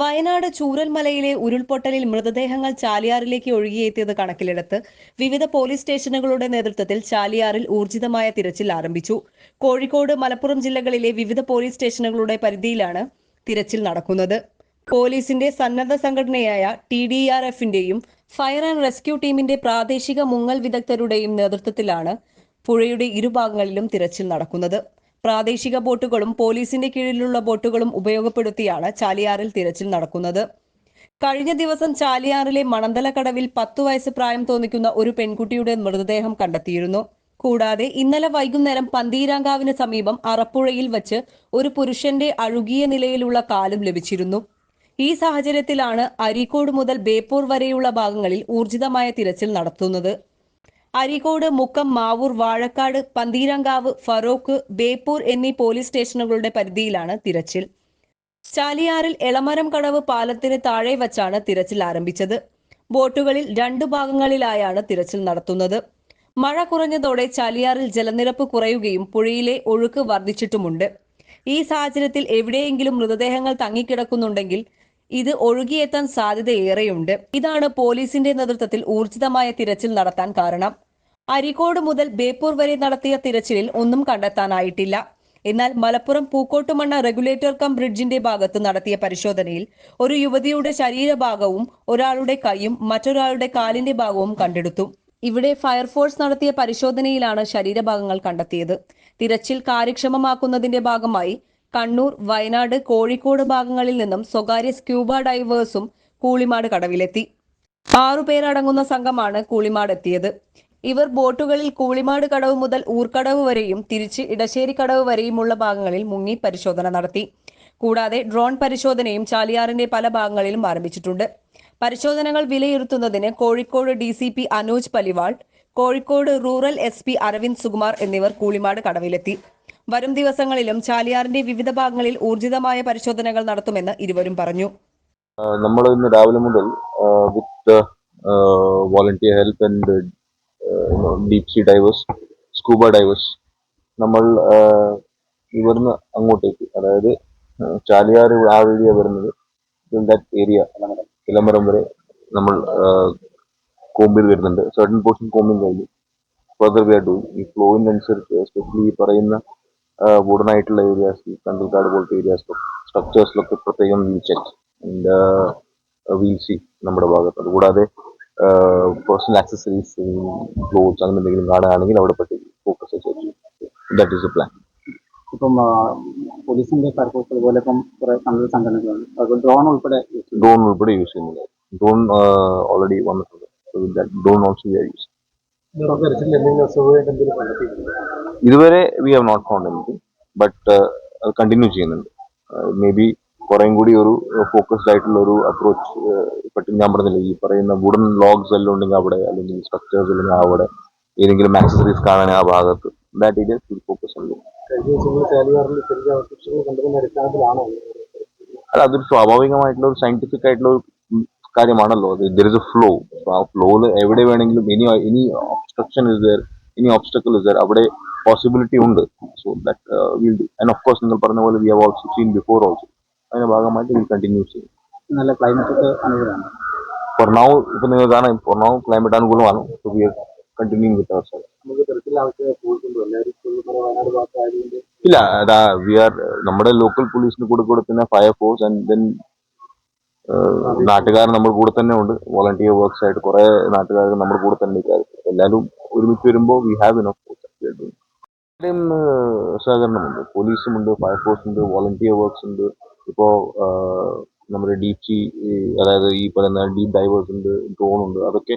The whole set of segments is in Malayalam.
വയനാട് ചൂരൽമലയിലെ ഉരുൾപൊട്ടലിൽ മൃതദേഹങ്ങൾ ചാലിയാറിലേക്ക് ഒഴുകിയെത്തിയത് കണക്കിലെടുത്ത് വിവിധ പോലീസ് സ്റ്റേഷനുകളുടെ നേതൃത്വത്തിൽ ചാലിയാറിൽ ഊർജിതമായ തിരച്ചിൽ ആരംഭിച്ചു. കോഴിക്കോട് മലപ്പുറം ജില്ലകളിലെ വിവിധ പോലീസ് സ്റ്റേഷനുകളുടെ പരിധിയിലാണ് തിരച്ചിൽ നടക്കുന്നത്. പോലീസിന്റെ സന്നദ്ധ സംഘടനയായ ടി ഡി ആർ എഫിന്റെയും ഫയർ ആൻഡ് റെസ്ക്യൂ ടീമിന്റെ പ്രാദേശിക മുങ്ങൽ വിദഗ്ധരുടെയും നേതൃത്വത്തിലാണ് പുഴയുടെ ഇരുഭാഗങ്ങളിലും തിരച്ചിൽ നടക്കുന്നത്. പ്രാദേശിക ബോട്ടുകളും പോലീസിന്റെ കീഴിലുള്ള ബോട്ടുകളും ഉപയോഗപ്പെടുത്തിയാണ് ചാലിയാറിൽ തിരച്ചിൽ നടക്കുന്നത്. കഴിഞ്ഞ ദിവസം ചാലിയാറിലെ മണന്തലക്കടവിൽ പത്തു വയസ്സ് പ്രായം തോന്നിക്കുന്ന ഒരു പെൺകുട്ടിയുടെ മൃതദേഹം കണ്ടെത്തിയിരുന്നു. കൂടാതെ ഇന്നലെ വൈകുന്നേരം പന്തീരാങ്കാവിന് സമീപം അറപ്പുഴയിൽ വച്ച് ഒരു പുരുഷന്റെ അഴുകിയ നിലയിലുള്ള കാലും ലഭിച്ചിരുന്നു. ഈ സാഹചര്യത്തിലാണ് അരീക്കോട് മുതൽ ബേപ്പൂർ വരെയുള്ള ഭാഗങ്ങളിൽ ഊർജിതമായ തിരച്ചിൽ നടത്തുന്നത്. അരീക്കോട് മുക്കം മാവൂർ വാഴക്കാട് പന്തീരങ്കാവ് ഫറോക്ക് ബേപ്പൂർ എന്നീ പോലീസ് സ്റ്റേഷനുകളുടെ പരിധിയിലാണ് തിരച്ചിൽ. ചാലിയാറിൽ എളമരം കടവ് പാലത്തിന് താഴെ വച്ചാണ് തിരച്ചിൽ ആരംഭിച്ചത്. ബോട്ടുകളിൽ രണ്ടു ഭാഗങ്ങളിലായാണ് തിരച്ചിൽ നടത്തുന്നത്. മഴ കുറഞ്ഞതോടെ ചാലിയാറിൽ ജലനിരപ്പ് കുറയുകയും പുഴയിലെ ഒഴുക്ക് വർദ്ധിച്ചിട്ടുമുണ്ട്. ഈ സാഹചര്യത്തിൽ എവിടെയെങ്കിലും മൃതദേഹങ്ങൾ തങ്ങിക്കിടക്കുന്നുണ്ടെങ്കിൽ ഇത് ഒഴുകിയെത്താൻ സാധ്യതയേറെയുണ്ട്. ഇതാണ് പോലീസിന്റെ നേതൃത്വത്തിൽ ഊർജിതമായ തിരച്ചിൽ നടത്താൻ കാരണം. അരിക്കോട് മുതൽ ബേപ്പൂർ വരെ നടത്തിയ തിരച്ചിലിൽ ഒന്നും കണ്ടെത്താനായിട്ടില്ല. എന്നാൽ മലപ്പുറം പൂക്കോട്ടുമണ്ണ റെഗുലേറ്റർ കം ബ്രിഡ്ജിന്റെ ഭാഗത്ത് നടത്തിയ പരിശോധനയിൽ ഒരു യുവതിയുടെ ശരീരഭാഗവും ഒരാളുടെ കൈയും മറ്റൊരാളുടെ കാലിന്റെ ഭാഗവും കണ്ടെടുത്തു. ഇവിടെ ഫയർഫോഴ്സ് നടത്തിയ പരിശോധനയിലാണ് ശരീരഭാഗങ്ങൾ കണ്ടെത്തിയത്. തിരച്ചിൽ കാര്യക്ഷമമാക്കുന്നതിന്റെ ഭാഗമായി കണ്ണൂർ വയനാട് കോഴിക്കോട് ഭാഗങ്ങളിൽ നിന്നും സ്വകാര്യ സ്ക്യൂബ ഡൈവേഴ്സും കൂളിമാട് കടവിലെത്തി. ആറുപേരടങ്ങുന്ന സംഘമാണ് കൂളിമാട് എത്തിയത്. ഇവർ ബോട്ടുകളിൽ കൂളിമാട് കടവ് മുതൽ ഊർക്കടവ് വരെയും തിരിച്ച് ഇടശ്ശേരി കടവ് വരെയുമുള്ള ഭാഗങ്ങളിൽ മുങ്ങി പരിശോധന നടത്തി. കൂടാതെ ഡ്രോൺ പരിശോധനയും ചാലിയാറിന്റെ പല ഭാഗങ്ങളിലും ആരംഭിച്ചിട്ടുണ്ട്. പരിശോധനകൾ വിലയിരുത്തുന്നതിന് Kozhikode D C P Anuj Paliwal Kozhikode rural S P Aravind Sukumar എന്നിവർ കൂളിമാട് കടവിലെത്തി. വരും ദിവസങ്ങളിലും ചാലിയാറിന്റെ വിവിധ ഭാഗങ്ങളിൽ ഊർജിതമായ പരിശോധനകൾ നടത്തുമെന്ന് ഇരുവരും പറഞ്ഞു. നമ്മൾ ഇന്ന് രാവിലെ മുതൽ with volunteer help and deep sea divers scuba divers. നമ്മൾ ഇവിടുന്ന് അങ്ങോട്ടേക്ക് അതായത് ചാലിയാർ ആ വഴിയ വരുന്നത്. ദാറ്റ് ഏരിയ ഇളമരം വരെ നമ്മൾ കോമ്പിൽ വരുന്നുണ്ട്. സർട്ടൻ പോർഷൻ കോമ്പിങ് കഴിഞ്ഞു. ഫർദർ വി ആർ ഡൂയിങ് ഈ ഫ്ലോയിനനുസരിച്ച് എസ്പെഷ്യലി ഈ പറയുന്ന വുഡൻ ആയിട്ടുള്ള ഏരിയാസ് ഈ കണ്ടൽക്കാട് പോലത്തെ ഏരിയാസ് സ്ട്രക്ചേഴ്സിലൊക്കെ പ്രത്യേകം വീൽ ചെക്ക് വീൽ സി നമ്മുടെ ഭാഗത്ത്. അതുകൂടാതെ പേഴ്സണൽ ആക്സസറീസ് ക്ലോത്ത്സ് അങ്ങനെ എന്തെങ്കിലും കാണുകയാണെങ്കിൽ അവിടെ പറ്റി ഫോക്കസ് ചെയ്യും ദാറ്റ് ഈസ് എ പ്ലാൻ ഇപ്പം പോലീസിന്റെ പർപ്പസ് അതുപോലെ ഇപ്പം കുറെ സംഘടന സംഘടനകളുണ്ട്. അതുപോലെ ഡ്രോൺ ഉൾപ്പെടെ. ഡ്രോൺ ഉൾപ്പെടെ യൂസ് ചെയ്യുന്നില്ല. ഡ്രോൺ ഓൾറെഡി വന്നിട്ടുണ്ട്. Drone also we are use ഇതുവരെ we have not found anything but അത് കണ്ടിന്യൂ ചെയ്യുന്നുണ്ട്. മേ ബി കുറേം കൂടി ഒരു ഫോക്കസ്ഡ് ആയിട്ടുള്ള ഒരു അപ്രോച്ച് പറ്റും ഞാൻ പറഞ്ഞില്ല ഈ പറയുന്ന വുഡൻ ലോഗ്സ് എല്ലാം ഉണ്ടെങ്കിൽ അവിടെ അല്ലെങ്കിൽ സ്ട്രക്ചേഴ്സ് അല്ലെങ്കിൽ അവിടെ ഏതെങ്കിലും ആക്സസറീസ് കാണാൻ ആ ഭാഗത്ത് ദാറ്റ് ഏരിയ ഫോക്കസ് അവശിഷ്ടങ്ങൾ കണ്ടതിന്റെ അടിസ്ഥാനത്തിലാണോ അല്ല അതൊരു സ്വാഭാവികമായിട്ടുള്ള ഒരു സയന്റിഫിക് ആയിട്ടുള്ള ഒരു കാര്യമാണല്ലോ. അത് ദർ ഇസ് എ ഫ്ലോ ആ ഫ്ലോയിൽ എവിടെ വേണമെങ്കിലും ഇനി ഇനി ഒബ്സ്ട്രക്ഷൻ ഇസ് ദർ ഇനി ഒബ്സ്റ്റക്കിൾ ഇസ് ദർ അവിടെ പോസിബിലിറ്റി ഉണ്ട്. So that will do and of course നിങ്ങൾ പറഞ്ഞ പോലെ we have also seen before also അതിന്റെ ഭാഗമായിട്ട് വിൽ കണ്ടിന്യൂ ചെയ്യും നല്ല ക്ലൈമറ്റ് ഒക്കെ അനുകൂലമാണ്. ഇപ്പൊ നിങ്ങൾ കാണാം നൗ ക്ലൈമറ്റ് അനുകൂലമാണ്. കണ്ടിന്യൂ വിത്ത് അവർ സൈഡ് ഇല്ല അതാ വി ആർ നമ്മുടെ ലോക്കൽ പോലീസിന് കൂടെ കൂടെ തന്നെ ഫയർ ഫോഴ്സ് ആൻഡ് ദെൻ നാട്ടുകാർ നമ്മുടെ കൂടെ തന്നെ ഉണ്ട്. വോളണ്ടിയർ വർക്ക്സ് ആയിട്ട് കുറെ നാട്ടുകാർ നമ്മുടെ കൂടെ തന്നെ എല്ലാവരും ഒരുമിച്ച് വരുമ്പോൾ വി ഹാവ് ഇനോ സഹകരണമുണ്ട്. പോലീസുമുണ്ട് ഫയർഫോഴ്സ് ഉണ്ട് വോളണ്ടിയർ വർക്ക്സ് ഉണ്ട്. ഇപ്പോൾ നമ്മുടെ ഡീപ് സീ അതായത് ഈ പറയുന്ന ഡീപ് ഡൈവേഴ്സ് ഉണ്ട് ഡ്രോൺ ഉണ്ട് അതൊക്കെ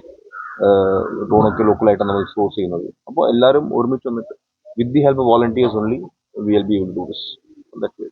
ഡ്രോണൊക്കെ ലോക്കലായിട്ടാണ് നമ്മൾ സോഴ്സ് ചെയ്യുന്നത്. അപ്പോൾ എല്ലാവരും ഒരുമിച്ച് വന്നിട്ട് with the help volunteers only we'll be to do this that